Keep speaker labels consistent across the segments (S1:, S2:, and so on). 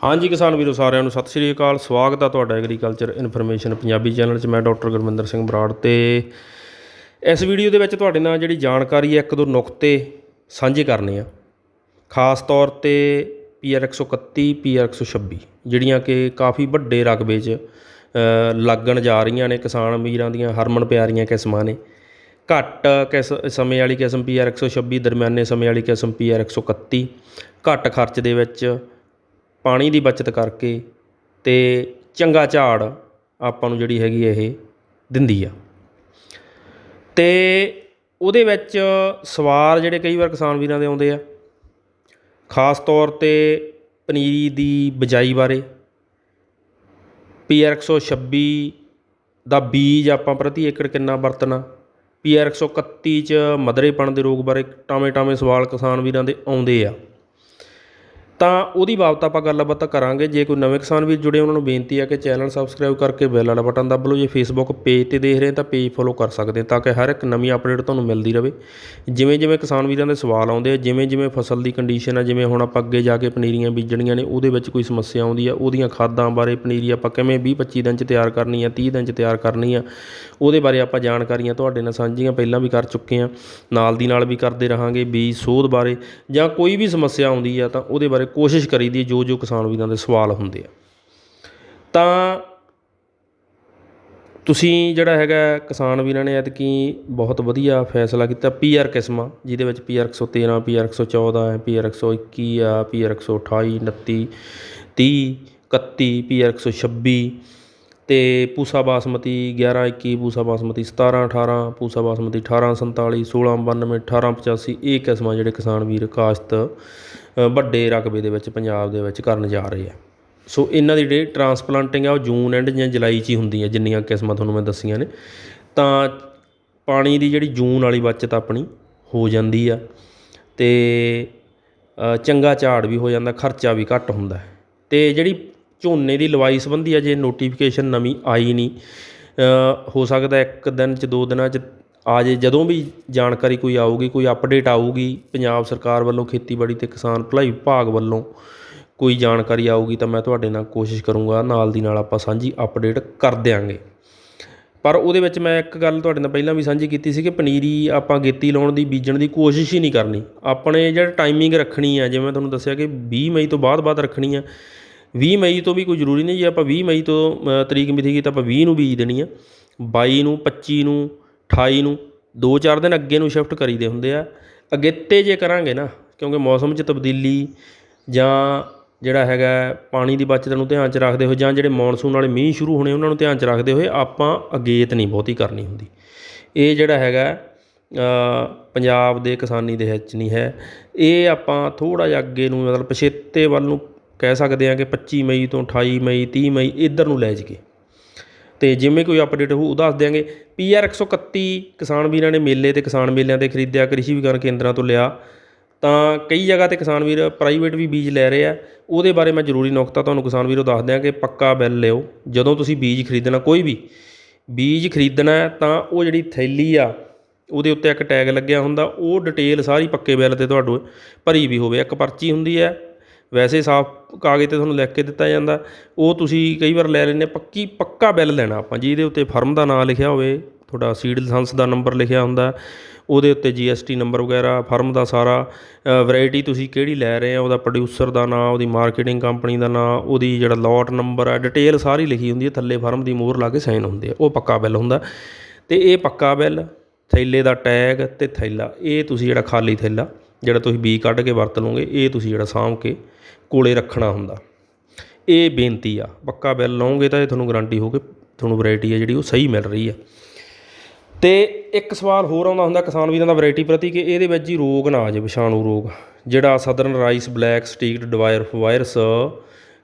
S1: ਹਾਂਜੀ ਕਿਸਾਨ ਵੀਰੋ, ਸਾਰਿਆਂ ਨੂੰ ਸਤਿ ਸ਼੍ਰੀ ਅਕਾਲ। ਸਵਾਗਤ ਹੈ ਤੁਹਾਡਾ ਐਗਰੀਕਲਚਰ ਇਨਫੋਰਮੇਸ਼ਨ ਪੰਜਾਬੀ ਚੈਨਲ 'ਚ। ਮੈਂ ਡਾਕਟਰ ਗੁਰਮਿੰਦਰ ਸਿੰਘ ਬਰਾੜ ਤੇ ਇਸ ਵੀਡੀਓ ਦੇ ਵਿੱਚ ਤੁਹਾਡੇ ਨਾਲ ਜਿਹੜੀ ਜਾਣਕਾਰੀ ਹੈ, ਇੱਕ ਦੋ ਨੁਕਤੇ ਸਾਂਝੇ ਕਰਨੇ ਆ। ਖਾਸ ਤੌਰ ਤੇ ਪੀਆਰ 131 ਪੀਆਰ 126 ਜਿਹੜੀਆਂ ਕਿ ਕਾਫੀ ਵੱਡੇ ਰਕਬੇ 'ਚ ਲੱਗਣ ਜਾ ਰਹੀਆਂ ਨੇ ਕਿਸਾਨ ਵੀਰਾਂ ਦੀਆਂ, ਹਰਮਨ ਪਿਆਰੀਆਂ ਕਿਸਮਾਂ ਨੇ। ਘੱਟ ਕਿਸ, ਸਮੇਂ ਵਾਲੀ ਕਿਸਮ ਪੀਆਰ 126 ਦਰਮਿਆਨੇ ਸਮੇਂ ਵਾਲੀ ਕਿਸਮ ਪੀਆਰ 131 ਘੱਟ ਖਰਚ ਦੇ ਵਿੱਚ ਪਾਣੀ ਦੀ ਬੱਚਤ ਕਰਕੇ ਅਤੇ ਚੰਗਾ ਝਾੜ ਆਪਾਂ ਨੂੰ ਜਿਹੜੀ ਹੈਗੀ ਇਹ ਦਿੰਦੀ ਆ। ਅਤੇ ਉਹਦੇ ਵਿੱਚ ਸਵਾਰ ਜਿਹੜੇ ਕਈ ਵਾਰ ਕਿਸਾਨ ਵੀਰਾਂ ਦੇ ਆਉਂਦੇ ਆ, ਖਾਸ ਤੌਰ ਤੇ ਪਨੀਰੀ ਦੀ ਬਿਜਾਈ ਬਾਰੇ, ਪੀ ਆਰ ਇੱਕ ਸੌ ਛੱਬੀ ਦਾ ਬੀਜ ਆਪਾਂ ਪ੍ਰਤੀ ਏਕੜ ਕਿੰਨਾ ਵਰਤਣਾ, ਪੀ ਪੀਆਰ 131 ਚ ਮਦਰੇਪਣ ਦੇ ਰੋਗ ਬਾਰੇ ਟਾਵੇਂ ਟਾਵੇਂ ਸਵਾਲ ਕਿਸਾਨ ਵੀਰਾਂ ਦੇ ਆਉਂਦੇ ਆ। ਤਾਂ ਉਹਦੀ ਬਾਬਤ ਆਪਾਂ ਗੱਲਬਾਤ ਕਰਾਂਗੇ। ਜੇ ਕੋਈ ਨਵੇਂ ਕਿਸਾਨ ਵੀਰ ਜੁੜੇ, ਉਹਨਾਂ ਨੂੰ ਬੇਨਤੀ ਹੈ ਕਿ ਚੈਨਲ ਸਬਸਕ੍ਰਾਈਬ ਕਰਕੇ ਬੈਲ ਵਾਲਾ ਬਟਨ ਦੱਬ ਲਓ। ਜੇ ਫੇਸਬੁੱਕ ਪੇਜ ਤੇ ਦੇਖ ਰਹੇ ਤਾਂ ਪੇਜ ਫੋਲੋ ਕਰ ਸਕਦੇ ਤਾਂ ਕਿ ਹਰ ਇੱਕ ਨਵੀਂ ਅਪਡੇਟ ਤੁਹਾਨੂੰ ਮਿਲਦੀ ਰਹੇ। ਜਿਵੇਂ ਜਿਵੇਂ ਕਿਸਾਨ ਵੀਰਾਂ ਦੇ ਸਵਾਲ ਆਉਂਦੇ ਆ ਜਿਵੇਂ ਜਿਵੇਂ ਫਸਲ ਦੀ ਕੰਡੀਸ਼ਨ ਆ, ਜਿਵੇਂ ਹੁਣ ਆਪਾਂ ਅੱਗੇ ਜਾ ਕੇ ਪਨੀਰੀਆਂ ਬੀਜਣੀਆਂ ਨੇ, ਉਹਦੇ ਵਿੱਚ ਕੋਈ ਸਮੱਸਿਆ ਆਉਂਦੀ ਆ, ਉਹਦੀਆਂ ਖਾਦਾਂ ਬਾਰੇ ਪਨੀਰੀ ਆਪਾਂ ਕਿਵੇਂ 20 25 ਦਿਨ ਚ ਤਿਆਰ ਕਰਨੀ ਆ 30 ਦਿਨ ਚ ਤਿਆਰ ਕਰਨੀ ਆ, ਉਹਦੇ ਬਾਰੇ ਆਪਾਂ ਜਾਣਕਾਰੀਆਂ ਤੁਹਾਡੇ ਨਾਲ ਸਾਂਝੀਆਂ ਪਹਿਲਾਂ ਵੀ ਕਰ ਚੁੱਕੇ ਆ। ਨਾਲ ਦੀ ਨਾਲ ਵੀ ਕਰਦੇ ਰਹਾਂਗੇ ਬੀਜ ਸੋਧ ਬਾਰੇ, ਜਾਂ ਕੋਈ ਵੀ ਸਮੱਸਿਆ ਆਉਂਦੀ ਆ, ਤਾਂ ਉਹਦੇ ਬਾਰੇ ਕੋਸ਼ਿਸ਼ ਕਰੀ ਦੀ ਜੋ ਜੋ ਕਿਸਾਨ ਵੀਰਾਂ ਦੇ ਸਵਾਲ ਹੁੰਦੇ ਆ। ਤਾਂ ਤੁਸੀਂ ਜਿਹੜਾ ਹੈਗਾ ਕਿਸਾਨ ਵੀਰਾਂ ਨੇ ਐਤਕੀ ਬਹੁਤ ਵਧੀਆ ਫੈਸਲਾ ਕੀਤਾ, ਪੀਆਰ ਕਿਸਮਾਂ, ਜਿਹਦੇ ਵਿੱਚ ਪੀਆਰ 113 ਪੀਆਰ 114 ਹੈ ਪੀਆਰ 121 ਆ, ਪੀਆਰ 128 29 30 31 ਪੀਆਰ 126 ਅਤੇ ਪੂਸਾ ਬਾਸਮਤੀ 11 21 ਪੂਸਾ ਬਾਸਮਤੀ 17 18 ਪੂਸਾ ਬਾਸਮਤੀ 18 47 16 92 18 85 ਇਹ ਕਿਸਮਾਂ ਜਿਹੜੇ ਕਿਸਾਨ ਵੀਰ ਕਾਸ਼ਤ ਵੱਡੇ ਰਕਬੇ ਦੇ ਵਿੱਚ ਪੰਜਾਬ ਦੇ ਵਿੱਚ ਕਰਨ ਜਾ ਰਹੇ ਆ ਸੋ ਇਹਨਾਂ ਦੀ ਜਿਹੜੀ ਟਰਾਂਸਪਲਾਂਟਿੰਗ ਆ, ਉਹ ਜੂਨ ਐਂਡ ਜਾਂ ਜੁਲਾਈ 'ਚ ਹੀ ਹੁੰਦੀ ਹੈ ਜਿੰਨੀਆਂ ਕਿਸਮਾਂ ਤੁਹਾਨੂੰ ਮੈਂ ਦੱਸੀਆਂ ਨੇ ਤਾਂ ਪਾਣੀ ਦੀ ਜਿਹੜੀ ਜੂਨ ਵਾਲੀ ਬਚਤ ਆਪਣੀ ਹੋ ਜਾਂਦੀ ਆ ਤੇ ਚੰਗਾ ਝਾੜ ਵੀ ਹੋ ਜਾਂਦਾ, ਖਰਚਾ ਵੀ ਘੱਟ ਹੁੰਦਾ ਹੈ। ਤੇ ਜਿਹੜੀ ਝੋਨੇ ਦੀ ਲਵਾਈ ਸੰਬੰਧੀ ਅਜੇ ਨੋਟੀਫਿਕੇਸ਼ਨ ਨਵੀਂ ਆਈ ਨਹੀਂ। ਹੋ ਸਕਦਾ ਇੱਕ ਦਿਨ ਚ, ਦੋ ਦਿਨਾਂ ਚ ਆ ਜੇ ਜਦੋਂ ਵੀ ਜਾਣਕਾਰੀ ਕੋਈ ਆਊਗੀ, ਕੋਈ ਅਪਡੇਟ ਆਊਗੀ, ਪੰਜਾਬ ਸਰਕਾਰ ਵੱਲੋਂ ਖੇਤੀਬਾੜੀ ਤੇ ਕਿਸਾਨ ਭਲਾਈ ਵਿਭਾਗ ਵੱਲੋਂ ਕੋਈ ਜਾਣਕਾਰੀ ਆਊਗੀ ਤਾਂ ਮੈਂ ਤੁਹਾਡੇ ਨਾਲ ਕੋਸ਼ਿਸ਼ ਕਰੂੰਗਾ, ਨਾਲ ਦੀ ਨਾਲ ਆਪਾਂ ਸਾਂਝੀ ਅਪਡੇਟ ਕਰ ਦਿਆਂਗੇ। ਪਰ ਉਹਦੇ ਵਿੱਚ ਮੈਂ ਇੱਕ ਗੱਲ ਤੁਹਾਡੇ ਨਾਲ ਪਹਿਲਾਂ ਵੀ ਸਾਂਝੀ ਕੀਤੀ ਸੀ ਕਿ ਪਨੀਰੀ ਆਪਾਂ ਗੇਤੀ ਲਾਉਣ ਦੀ, ਬੀਜਣ ਦੀ ਕੋਸ਼ਿਸ਼ ਹੀ ਨਹੀਂ ਕਰਨੀ। ਆਪਣੇ ਜਿਹੜਾ ਟਾਈਮਿੰਗ ਰੱਖਣੀ ਆ, ਜਿਵੇਂ ਤੁਹਾਨੂੰ ਦੱਸਿਆ ਕਿ 20 ਮਈ ਤੋਂ ਬਾਅਦ ਬਾਅਦ ਰੱਖਣੀ ਆ ਵੀਹ ਮਈ ਤੋਂ ਵੀ ਕੋਈ ਜ਼ਰੂਰੀ ਨਹੀਂ, ਜੇ ਆਪਾਂ ਵੀਹ ਮਈ ਤੋਂ ਤਰੀਕ ਮਿਥੀ ਕੀਤੀ ਤਾਂ ਆਪਾਂ ਵੀਹ ਨੂੰ ਬੀਜ ਦੇਣੀ ਆ। ਬਾਈ ਨੂੰ 25 ਨੂੰ 28 ਨੂੰ 2-4 ਦਿਨ ਅੱਗੇ ਨੂੰ ਸ਼ਿਫਟ ਕਰੀਦੇ ਹੁੰਦੇ ਆ। ਅਗੇਤੇ ਜੇ ਕਰਾਂਗੇ ਨਾ, ਕਿਉਂਕਿ ਮੌਸਮ 'ਚ ਤਬਦੀਲੀ ਜਾਂ ਜਿਹੜਾ ਹੈਗਾ ਪਾਣੀ ਦੀ ਬਚਤ ਨੂੰ ਧਿਆਨ 'ਚ ਰੱਖਦੇ ਹੋਏ ਜਾਂ ਜਿਹੜੇ ਮੌਨਸੂਨ ਵਾਲੇ ਮੀਂਹ ਸ਼ੁਰੂ ਹੋਣੇ ਉਹਨਾਂ ਨੂੰ ਧਿਆਨ 'ਚ ਰੱਖਦੇ ਹੋਏ ਆਪਾਂ ਅਗੇਤ ਨਹੀਂ ਬਹੁਤੀ ਕਰਨੀ ਹੁੰਦੀ। ਇਹ ਜਿਹੜਾ ਹੈਗਾ ਪੰਜਾਬ ਦੇ ਕਿਸਾਨੀ ਦੇ ਵਿੱਚ ਨਹੀਂ ਹੈ। ਇਹ ਆਪਾਂ ਥੋੜਾ ਜਿਹਾ ਅੱਗੇ ਨੂੰ ਮਤਲਬ ਪਛੇਤੇ ਵੱਲ ਨੂੰ ਕਹਿ ਸਕਦੇ ਹਾਂ ਕਿ 25 ਮਈ ਤੋਂ 28 ਮਈ, ਤੀਹ ਮਈ ਇੱਧਰ ਨੂੰ ਲੈ ਜਾਈਏ ਅਤੇ ਜਿਵੇਂ ਕੋਈ ਅਪਡੇਟ ਹੋਊ, ਉਹ ਦੱਸ ਦਿਆਂਗੇ। ਪੀ ਪੀਆਰ 131 ਕਿਸਾਨ ਵੀਰਾਂ ਨੇ ਮੇਲੇ ਤੇ ਕਿਸਾਨ ਮੇਲਿਆਂ ਤੇ ਖਰੀਦਿਆ, ਕ੍ਰਿਸ਼ੀ ਵਿਗਿਆਨ ਕੇਂਦਰਾਂ ਤੋਂ ਲਿਆ। ਤਾਂ ਕਈ ਜਗ੍ਹਾ ਤੇ ਕਿਸਾਨ ਵੀਰ ਪ੍ਰਾਈਵੇਟ ਵੀ ਬੀਜ ਲੈ ਰਹੇ ਆ। ਉਹਦੇ ਬਾਰੇ ਮੈਂ ਜ਼ਰੂਰੀ ਨੁਕਤਾ ਤੁਹਾਨੂੰ ਕਿਸਾਨ ਵੀਰੋ ਦੱਸ ਦਿਆਂ ਕਿ ਪੱਕਾ ਬਿੱਲ ਲਿਓ। ਜਦੋਂ ਤੁਸੀਂ ਬੀਜ ਖਰੀਦਣਾ, ਕੋਈ ਵੀ ਬੀਜ ਖਰੀਦਣਾ ਤਾਂ ਉਹ ਜਿਹੜੀ ਥੈਲੀ ਆ, ਉਹਦੇ ਉੱਤੇ ਇੱਕ ਟੈਗ ਲੱਗਿਆ ਹੁੰਦਾ। ਉਹ ਡਿਟੇਲ ਸਾਰੀ ਪੱਕੇ ਬਿੱਲ ਤੇ ਤੁਹਾਡੇ ਭਰੀ ਵੀ ਹੋਵੇ। ਇੱਕ ਪਰਚੀ ਹੁੰਦੀ ਹੈ ਵੈਸੇ ਸਾਫ਼ ਕਾਗਜ਼ ਤੇ ਤੁਹਾਨੂੰ ਲਿਖ ਕੇ ਦਿੱਤਾ ਜਾਂਦਾ। ਉਹ ਤੁਸੀਂ ਕਈ ਵਾਰ ਲੈ ਲੈਂਦੇ ਪੱਕੀ, ਪੱਕਾ ਬਿੱਲ ਲੈਣਾ ਆਪਾਂ, ਜਿਹਦੇ ਉੱਤੇ ਫਰਮ ਦਾ ਨਾਂ ਲਿਖਿਆ ਹੋਵੇ, ਤੁਹਾਡਾ ਸੀਡ ਲਾਇਸੈਂਸ ਦਾ ਨੰਬਰ ਲਿਖਿਆ ਹੁੰਦਾ, ਉਹਦੇ ਉੱਤੇ ਜੀਐਸਟੀ ਨੰਬਰ ਵਗੈਰਾ, ਫਰਮ ਦਾ ਸਾਰਾ ਵੈਰਾਈਟੀ ਤੁਸੀਂ ਕਿਹੜੀ ਲੈ ਰਹੇ ਆ, ਉਹਦਾ ਪ੍ਰੋਡਿਊਸਰ ਦਾ ਨਾਮ ਉਹਦੀ ਮਾਰਕੀਟਿੰਗ ਕੰਪਨੀ ਦਾ ਨਾਮ ਉਹਦੀ ਜਿਹੜਾ ਲੋਟ ਨੰਬਰ ਹੈ ਡਿਟੇਲ ਸਾਰੀ ਲਿਖੀ ਹੁੰਦੀ ਹੈ ਥੱਲੇ ਫਰਮ ਦੀ ਮੋਹਰ ਲਾ ਕੇ ਸਾਈਨ ਹੁੰਦੇ ਆ, ਉਹ ਪੱਕਾ ਬਿੱਲ ਹੁੰਦਾ। ਤੇ ਇਹ ਪੱਕਾ ਬਿੱਲ, ਥੈਲੇ ਦਾ ਟੈਗ ਤੇ ਥੈਲਾ, ਇਹ ਤੁਸੀਂ ਜਿਹੜਾ ਖਾਲੀ ਥੈਲਾ ਜਿਹੜਾ ਤੁਸੀਂ ਬੀ ਕੱਢ ਕੇ ਵਰਤ ਲਓਗੇ, ਇਹ ਤੁਸੀਂ ਜਿਹੜਾ ਸਾਂਭ ਕੇ ਕੋਲੇ ਰੱਖਣਾ ਹੁੰਦਾ। ਇਹ ਬੇਨਤੀ ਆ, ਪੱਕਾ ਬਿੱਲ ਲਓਗੇ ਤਾਂ ਇਹ ਤੁਹਾਨੂੰ ਗਾਰੰਟੀ ਹੋ ਕੇ ਤੁਹਾਨੂੰ ਵੈਰਾਈਟੀ ਹੈ ਜਿਹੜੀ ਉਹ ਸਹੀ ਮਿਲ ਰਹੀ ਆ। ਤੇ ਇੱਕ ਸਵਾਲ ਹੋਰ ਆਉਂਦਾ ਹੁੰਦਾ ਕਿਸਾਨ ਵੀਰਾਂ ਦਾ ਵੈਰਾਈਟੀ ਪ੍ਰਤੀ ਕਿ ਇਹਦੇ ਵਿੱਚ ਜੀ ਰੋਗ ਨਾ ਆ ਜਾਵੇ ਵਿਸ਼ਾਣੂ ਰੋਗ। ਜਿਹੜਾ southern rice, black streaked dwarf virus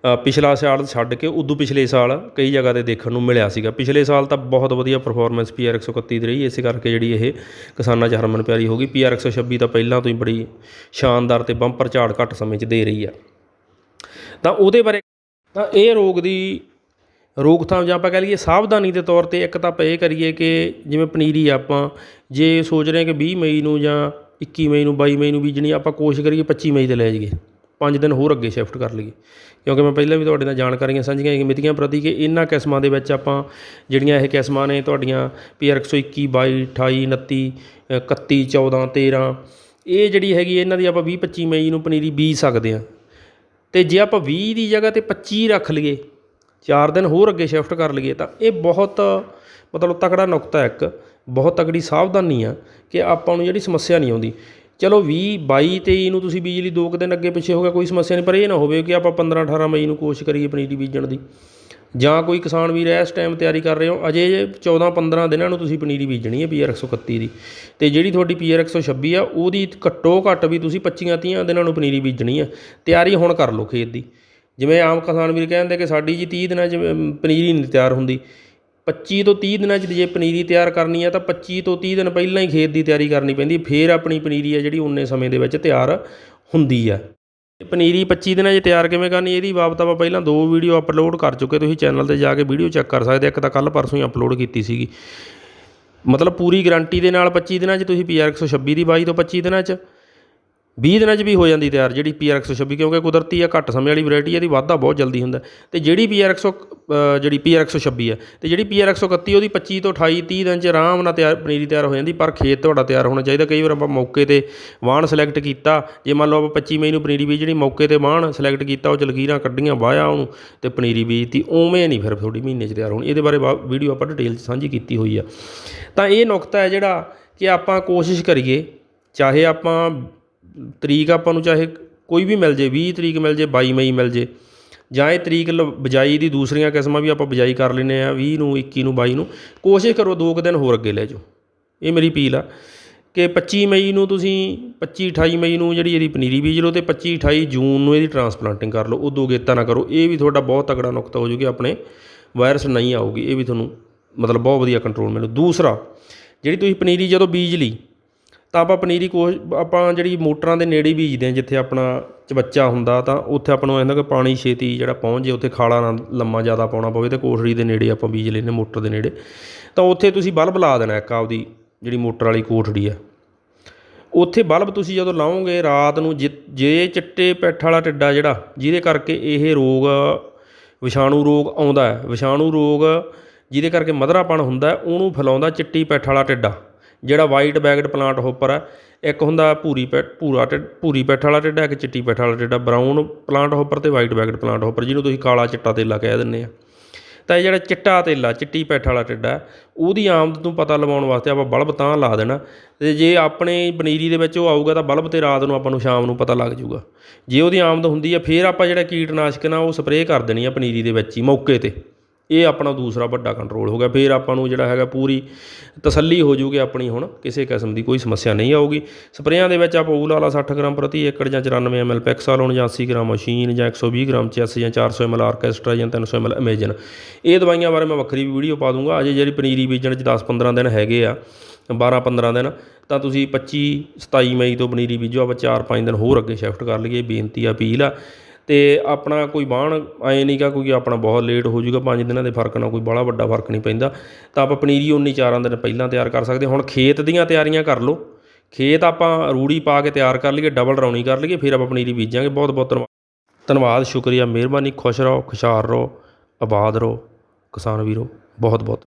S1: ਪਿਛਲਾ ਸਾਲ ਛੱਡ ਕੇ ਉਦੋਂ ਪਿਛਲੇ ਸਾਲ ਕਈ ਜਗ੍ਹਾ ਤੇ ਦੇਖਣ ਨੂੰ ਮਿਲਿਆ ਸੀਗਾ। ਪਿਛਲੇ ਸਾਲ ਤਾਂ ਬਹੁਤ ਵਧੀਆ ਪਰਫਾਰਮੈਂਸ ਪੀਆਰ 131 ਦੀ ਰਹੀ, ਇਸੇ ਕਰਕੇ ਜਿਹੜੀ ਇਹ ਕਿਸਾਨਾਂ 'ਚ ਹਰਮਨ ਪਿਆਰੀ ਹੋ ਗਈ। ਪੀਆਰ 126 ਤਾਂ ਪਹਿਲਾਂ ਤੋਂ ਹੀ ਬੜੀ ਸ਼ਾਨਦਾਰ ਤੇ ਬੰਪਰ ਝਾੜ ਘੱਟ ਸਮੇਂ 'ਚ ਦੇ ਰਹੀ ਆ। ਤਾਂ ਉਹਦੇ ਬਾਰੇ ਤਾਂ ਇਹ ਰੋਗ ਦੀ ਰੋਕਥਾਮ ਜਾਂ ਆਪਾਂ ਕਹਿ ਲਈਏ ਸਾਵਧਾਨੀ ਦੇ ਤੌਰ ਤੇ ਇੱਕ ਤਾਂ ਆਪਾਂ ਇਹ ਕਰੀਏ ਕਿ ਜਿਵੇਂ ਪਨੀਰੀ ਆ ਆਪਾਂ ਜੇ ਸੋਚ ਰਹੇ ਹਾਂ ਕਿ 20 ਮਈ ਨੂੰ ਜਾਂ 21 ਮਈ ਨੂੰ 22 ਮਈ ਨੂੰ ਬੀਜਣੀ ਆਪਾਂ ਕੋਸ਼ਿਸ਼ ਕਰੀਏ 25 ਮਈ ਤੇ ਲੈ ਜਾਈਏ। 5 ਦਿਨ ਹੋਰ ਅੱਗੇ ਸ਼ਿਫਟ ਕਰ ਲਈਏ। ਕਿਉਂਕਿ ਮੈਂ ਪਹਿਲਾਂ ਵੀ ਤੁਹਾਡੇ ਨਾਲ ਜਾਣਕਾਰੀਆਂ ਸਾਂਝੀਆਂ ਕਿ ਮਿਤੀਆਂ ਪ੍ਰਤੀ ਕਿ ਇਹਨਾਂ ਕਿਸਮਾਂ ਦੇ ਵਿੱਚ ਆਪਾਂ ਜਿਹੜੀਆਂ ਇਹ ਕਿਸਮਾਂ ਨੇ ਤੁਹਾਡੀਆਂ ਪੀਆਰ 121 22 28 29 31 14 13 ਇਹ ਜਿਹੜੀ ਹੈਗੀ ਇਹਨਾਂ ਦੀ ਆਪਾਂ 20 25 ਮਈ ਨੂੰ ਪਨੀਰੀ ਬੀਜ ਸਕਦੇ ਹਾਂ। ਤੇ ਜੇ ਆਪਾਂ 20 ਦੀ ਜਗ੍ਹਾ ਤੇ 25 ਰੱਖ ਲਈਏ 4 ਦਿਨ ਹੋਰ ਅੱਗੇ ਸ਼ਿਫਟ ਕਰ ਲਈਏ, ਤਾਂ ਇਹ ਬਹੁਤ ਮਤਲਬ ਤਕੜਾ ਨੁਕਤਾ ਇੱਕ। ਬਹੁਤ ਤਕੜੀ ਸਾਵਧਾਨੀ ਆ ਕਿ ਆਪਾਂ ਨੂੰ ਜਿਹੜੀ ਸਮੱਸਿਆ ਨਹੀਂ ਆਉਂਦੀ। ਚਲੋ ਵੀਹ, ਬਾਈ, ਤੇਈ ਨੂੰ ਤੁਸੀਂ ਬੀਜ ਲਈ ਦੋ ਕੁ ਦਿਨ ਅੱਗੇ ਪਿੱਛੇ ਹੋ ਗਿਆ, ਕੋਈ ਸਮੱਸਿਆ ਨਹੀਂ, ਪਰ ਇਹ ਨਾ ਹੋਵੇ ਕਿ ਆਪਾਂ 15 18 ਮਈ ਨੂੰ ਕੋਸ਼ਿਸ਼ ਕਰੀਏ ਪਨੀਰੀ ਬੀਜਣ ਦੀ। ਜਾਂ ਕੋਈ ਕਿਸਾਨ ਵੀਰ ਇਸ ਟਾਈਮ ਤਿਆਰੀ ਕਰ ਰਹੇ ਹੋ, ਅਜੇ 14 15 ਦਿਨਾਂ ਨੂੰ ਤੁਸੀਂ ਪਨੀਰੀ ਬੀਜਣੀ ਹੈ ਪੀਆਰ 131 ਦੀ। ਤੇ ਜਿਹੜੀ ਤੁਹਾਡੀ ਪੀਆਰ 126 ਆ, ਉਹਦੀ ਘੱਟੋ ਘੱਟ ਵੀ ਤੁਸੀਂ 25 30 ਦਿਨਾਂ ਨੂੰ ਪਨੀਰੀ ਬੀਜਣੀ ਆ ਤਿਆਰੀ ਹੁਣ ਕਰ ਲਓ ਖੇਤ ਦੀ। ਜਿਵੇਂ ਆਮ ਕਿਸਾਨ ਵੀਰ ਕਹਿੰਦੇ ਕਿ ਸਾਡੀ ਜੀ 30 ਦਿਨਾਂ 'ਚ ਪਨੀਰੀ ਨਹੀਂ ਤਿਆਰ ਹੁੰਦੀ। 25 ਤੋਂ ਤੀਹ ਦਿਨਾਂ 'ਚ ਜੇ ਪਨੀਰੀ ਤਿਆਰ ਕਰਨੀ ਹੈ ਤਾਂ 25 ਤੋਂ ਤੀਹ ਦਿਨ ਪਹਿਲਾਂ ਹੀ ਖੇਤ ਦੀ ਤਿਆਰੀ ਕਰਨੀ ਪੈਂਦੀ, ਫਿਰ ਆਪਣੀ ਪਨੀਰੀ ਹੈ ਜਿਹੜੀ ਉਨੇ ਸਮੇਂ ਦੇ ਵਿੱਚ ਤਿਆਰ ਹੁੰਦੀ ਆ। ਇਹ ਪਨੀਰੀ 25 ਦਿਨਾਂ 'ਚ ਤਿਆਰ ਕਿਵੇਂ ਕਰਨੀ ਇਹਦੀ ਬਾਬਤ ਆਪਾਂ ਪਹਿਲਾਂ ਦੋ ਵੀਡੀਓ ਅਪਲੋਡ ਕਰ ਚੁੱਕੇ, ਤੁਸੀਂ ਚੈਨਲ ਤੇ ਜਾ ਕੇ ਵੀਡੀਓ ਚੈੱਕ ਕਰ ਸਕਦੇ ਇੱਕ ਤਾਂ ਕੱਲ ਪਰਸੋਂ ਹੀ ਅਪਲੋਡ ਕੀਤੀ ਸੀਗੀ। ਮਤਲਬ ਪੂਰੀ ਗਾਰੰਟੀ ਦੇ ਨਾਲ 25 ਦਿਨਾਂ 'ਚ, ਤੁਸੀਂ ਪੀਆਰ 126 ਦੀ 22 ਤੋਂ 25 ਦਿਨਾਂ 'ਚ 20 ਦਿਨਾਂ 'ਚ ਵੀ ਹੋ ਜਾਂਦੀ ਤਿਆਰ ਜਿਹੜੀ ਪੀਆਰ 126 ਕਿਉਂਕਿ ਕੁਦਰਤੀ ਆ ਘੱਟ ਸਮੇਂ ਵਾਲੀ ਵੈਰਾਈਟੀ ਇਹਦੀ ਵਾਧਾ ਬਹੁਤ ਜਲਦੀ ਹੁੰਦਾ। ਤੇ ਜਿਹੜੀ ਪੀਆਰ 100 ਅ, ਜਿਹੜੀ ਪੀਆਰ 126 ਆ ਤੇ ਜਿਹੜੀ ਪੀਆਰ 131 ਉਹਦੀ 25 ਤੋਂ 28 30 ਦਿਨ 'ਚ ਆਰਾਮ ਨਾਲ ਤਿਆਰ ਪਨੀਰੀ ਤਿਆਰ ਹੋ ਜਾਂਦੀ ਪਰ ਖੇਤ ਤੁਹਾਡਾ ਤਿਆਰ ਹੋਣਾ ਚਾਹੀਦਾ। ਕਈ ਵਾਰ ਆਪਾਂ ਮੌਕੇ ਤੇ ਵਾਹਣ ਸਿਲੈਕਟ ਕੀਤਾ ਜੇ ਮੰਨ ਲਓ ਆਪਾਂ 25 ਮਈ ਨੂੰ ਪਨੀਰੀ ਬੀਜਣੀ ਮੌਕੇ ਤੇ ਵਾਹਣ ਸਿਲੈਕਟ ਕੀਤਾ ਉਹ 'ਚ ਲਕੀਰਾਂ ਕੱਢੀਆਂ ਵਾਹਿਆ ਉਹਨੂੰ ਤੇ ਪਨੀਰੀ ਬੀਜਤੀ ਉਵੇਂ ਨਹੀਂ ਫਿਰ ਥੋੜੀ ਮਹੀਨੇ 'ਚ ਤਿਆਰ ਹੋਣੀ। ਇਹਦੇ ਬਾਰੇ ਵੀਡੀਓ ਆਪਾਂ ਡਿਟੇਲ 'ਚ ਸਾਂਝੀ ਕੀਤੀ ਹੋਈ ਆ। ਤਾਂ ਇਹ ਨੁਕਤਾ ਹੈ ਜਿਹੜਾ ਕਿ ਆਪਾਂ ਕੋਸ਼ਿਸ਼ ਕਰੀਏ ਚਾਹੇ ਆਪਾਂ ਤਰੀਕ ਆਪਾਂ ਨੂੰ ਚਾਹੇ ਕੋਈ ਵੀ ਮਿਲ ਜੇ, ਵੀਹ ਤਰੀਕ ਮਿਲ ਜੇ, ਬਾਈ ਮਈ ਮਿਲ ਜੇ, ਜਾਂ ਇਹ ਤਰੀਕ ਲ- ਬਿਜਾਈ ਦੀ ਦੂਸਰੀਆਂ ਕਿਸਮਾਂ ਵੀ ਆਪਾਂ ਬਿਜਾਈ ਕਰ ਲੈਂਦੇ ਹਾਂ, ਵੀਹ ਨੂੰ 21 ਨੂੰ, ਬਾਈ ਨੂੰ, ਕੋਸ਼ਿਸ਼ ਕਰੋ ਦੋ ਕੁ ਦਿਨ ਹੋਰ ਅੱਗੇ ਲੈ ਜਾਓ। ਇਹ ਮੇਰੀ ਅਪੀਲ ਆ ਕਿ 25 ਮਈ ਨੂੰ ਤੁਸੀਂ 25 28 ਮਈ ਨੂੰ ਜਿਹੜੀ ਇਹਦੀ ਪਨੀਰੀ ਬੀਜ ਲਓ ਤੇ 25 28 ਜੂਨ ਨੂੰ ਇਹਦੀ ਟਰਾਂਸਪਲਾਂਟਿੰਗ ਕਰ ਲਓ। ਉਦੋਂ ਗੇਤਾ ਨਾ ਕਰੋ। ਇਹ ਵੀ ਤੁਹਾਡਾ ਬਹੁਤ ਤਕੜਾ ਨੁਕਤਾ ਹੋ ਜੂਗੀ, ਆਪਣੇ ਵਾਇਰਸ ਨਹੀਂ ਆਊਗੀ। ਇਹ ਵੀ ਤੁਹਾਨੂੰ ਮਤਲਬ ਬਹੁਤ ਵਧੀਆ ਕੰਟਰੋਲ ਮਿਲੂ। ਦੂਸਰਾ, ਜਿਹੜੀ ਤੁਸੀਂ ਪਨੀਰੀ ਜਦੋਂ ਬੀਜ ਲਈ ਤਾਂ ਆਪਾਂ ਪਨੀਰੀ ਕੋਸ਼, ਆਪਾਂ ਜਿਹੜੀ ਮੋਟਰਾਂ ਦੇ ਨੇੜੇ ਹੀ ਬੀਜਦੇ ਹਾਂ, ਜਿੱਥੇ ਆਪਣਾ ਚਵੱਚਾ ਹੁੰਦਾ, ਤਾਂ ਉੱਥੇ ਆਪਾਂ ਨੂੰ ਇਹਦਾ ਕਿ ਪਾਣੀ, ਛੇਤੀ ਜਿਹੜਾ ਪਹੁੰਚ ਜੇ ਉੱਥੇ ਖਾਲਾ ਨਾ ਲੰਮਾ ਜ਼ਿਆਦਾ ਪਾਉਣਾ ਪਵੇ ਤੇ ਕੋਠੜੀ ਦੇ ਨੇੜੇ ਆਪਾਂ ਬੀਜ ਲੈਂਦੇ ਮੋਟਰ ਦੇ ਨੇੜੇ। ਤਾਂ ਉੱਥੇ ਤੁਸੀਂ ਬਲਬ ਲਾ ਦੇਣਾ ਇੱਕ ਆਪਦੀ ਜਿਹੜੀ ਮੋਟਰ ਵਾਲੀ ਕੋਠੜੀ ਆ। ਉੱਥੇ ਬਲਬ ਤੁਸੀਂ ਜਦੋਂ ਲਾਓਗੇ, ਰਾਤ ਨੂੰ ਜੇ- ਜੇ ਚਿੱਟੇ ਪੈਠ ਵਾਲਾ ਟਿੱਡਾ ਜਿਹੜਾ, ਜਿਹਦੇ ਕਰਕੇ ਇਹ ਰੋਗ, ਵਿਸ਼ਾਣੂ ਰੋਗ ਆਉਂਦਾ ਹੈ, ਵਿਸ਼ਾਣੂ ਰੋਗ ਜਿਹਦੇ ਕਰਕੇ ਮਧਰਾਪਣ ਹੁੰਦਾ ਉਹਨੂੰ ਫੈਲਾਉਂਦਾ ਚਿੱਟੀ ਪੈਠ ਵਾਲਾ ਟਿੱਡਾ। ਜਿਹੜਾ ਵਾਈਟ ਬੈਗਡ ਪਲਾਂਟ ਹੋਪਰ ਹੈ ਇੱਕ ਹੁੰਦਾ ਭੂਰੀ ਪੈ ਭੂਰਾ ਟਿ ਭੂਰੀ ਪੈਠ ਵਾਲਾ ਟਿੱਡਾ ਇੱਕ ਚਿੱਟੀ ਪੈਠ ਵਾਲਾ ਟਿੱਡਾ ਬਰਾਊਨ ਪਲਾਂਟ ਹੋਪਰ ਤੇ ਵਾਈਟ ਬੈਗਡ ਪਲਾਂਟ ਹੋਪਰ ਜਿਹਨੂੰ ਤੁਸੀਂ ਕਾਲਾ ਚਿੱਟਾ ਤੇਲਾ ਕਹਿ ਦਿੰਦੇ ਆ। ਤਾਂ ਇਹ ਜਿਹੜਾ ਚਿੱਟਾ ਤੇਲਾ ਚਿੱਟੀ ਪੈਠ ਵਾਲਾ ਟਿੱਡਾ ਹੈ, ਉਹਦੀ ਆਮਦ ਨੂੰ ਪਤਾ ਲਵਾਉਣ ਵਾਸਤੇ ਆਪਾਂ ਬਲਬ ਤਾਂ ਲਾ ਦੇਣਾ ਤੇ ਜੇ ਆਪਣੇ ਪਨੀਰੀ ਦੇ ਵਿੱਚ ਉਹ ਆਊਗਾ ਤਾਂ ਬਲਬ ਤੇ ਰਾਤ ਨੂੰ ਆਪਾਂ ਨੂੰ ਸ਼ਾਮ ਨੂੰ ਪਤਾ ਲੱਗ ਜਾਊਗਾ। ਜੇ ਉਹਦੀ ਆਮਦ ਹੁੰਦੀ ਹੈ ਫਿਰ ਆਪਾਂ ਜਿਹੜਾ ਕੀਟਨਾਸ਼ਕ ਨਾ ਉਹ ਸਪਰੇਅ ਕਰ ਦੇਣੀ ਆ ਪਨੀਰੀ ਦੇ ਵਿੱਚ ਹੀ ਮੌਕੇ ਤੇ। ਇਹ ਆਪਣਾ ਦੂਸਰਾ ਵੱਡਾ ਕੰਟਰੋਲ ਹੋ ਗਿਆ। ਫਿਰ ਆਪਾਂ ਨੂੰ ਜਿਹੜਾ ਹੈਗਾ ਪੂਰੀ ਤਸੱਲੀ ਹੋ ਜੂਗੀ ਆਪਣੀ ਹੁਣ, ਕਿਸੇ ਕਿਸਮ ਦੀ ਕੋਈ ਸਮੱਸਿਆ ਨਹੀਂ ਆਊਗੀ। ਸਪਰੇਆਂ ਦੇ ਵਿੱਚ ਆਪਾਂ ਊਲਾ ਵਾਲਾ 60 ਗ੍ਰਾਮ ਪ੍ਰਤੀ ਏਕੜ ਜਾਂ 94 ਐਮਐਲ ਪੈਕਸਾਲੋਨ ਜਾਂ 80 ਗ੍ਰਾਮ ਮਸ਼ੀਨ ਜਾਂ 120 ਗ੍ਰਾਮ ਚੈਸ ਜਾਂ 400 ਐਮਐਲ ਆਰਕੈਸਟਰਾ ਜਾਂ 300 ਐਮਐਲ ਅਮੇਜਨ। ਇਹ ਦਵਾਈਆਂ ਬਾਰੇ ਮੈਂ ਵੱਖਰੀ ਵੀਡੀਓ ਪਾ ਦੂੰਗਾ। ਅਜੇ ਜਿਹੜੀ ਪਨੀਰੀ ਬੀਜਣ 'ਚ 10-15 ਦਿਨ ਹੈਗੇ ਆ 12-15 ਦਿਨ, ਤਾਂ ਤੁਸੀਂ 25-27 ਮਈ ਤੋਂ ਪਨੀਰੀ ਬੀਜੋ। ਆਪਾਂ 4-5 ਦਿਨ ਹੋਰ ਅੱਗੇ ਸ਼ਿਫਟ ਕਰ ਲਈਏ। ਬੇਨਤੀ, ਅਪੀਲ ਆ ਅਤੇ ਆਪਣਾ ਕੋਈ ਬਾਣ ਨਹੀਂ ਗਾ ਕੋਈ ਆਪਣਾ ਬਹੁਤ ਲੇਟ ਹੋ ਜੂਗਾ ਪੰਜ ਦਿਨਾਂ ਦੇ ਫ਼ਰਕ ਨਾਲ ਕੋਈ ਬਾਹਲਾ ਵੱਡਾ ਫ਼ਰਕ ਨਹੀਂ ਪੈਂਦਾ। ਤਾਂ ਆਪਾਂ ਪਨੀਰੀ ਉਨੀ ਚਾਰਾਂ ਦਿਨ ਪਹਿਲਾਂ ਤਿਆਰ ਕਰ ਸਕਦੇ। ਹੁਣ ਖੇਤ ਦੀਆਂ ਤਿਆਰੀਆਂ ਕਰ ਲਓ। ਖੇਤ ਆਪਾਂ ਰੂੜੀ ਪਾ ਕੇ ਤਿਆਰ ਕਰ ਲਈਏ ਡਬਲ ਰੌਣੀ ਕਰ ਲਈਏ, ਫਿਰ ਆਪਾਂ ਪਨੀਰੀ ਬੀਜਾਂਗੇ। ਬਹੁਤ ਬਹੁਤ ਧੰਨਵਾਦ। ਧੰਨਵਾਦ, ਸ਼ੁਕਰੀਆ, ਮਿਹਰਬਾਨੀ, ਖੁਸ਼ ਰਹੋ, ਖੁਸ਼ਹਾਲ ਰਹੋ, ਆਬਾਦ ਰਹੋ, ਕਿਸਾਨ ਵੀਰੋ, ਬਹੁਤ ਬਹੁਤ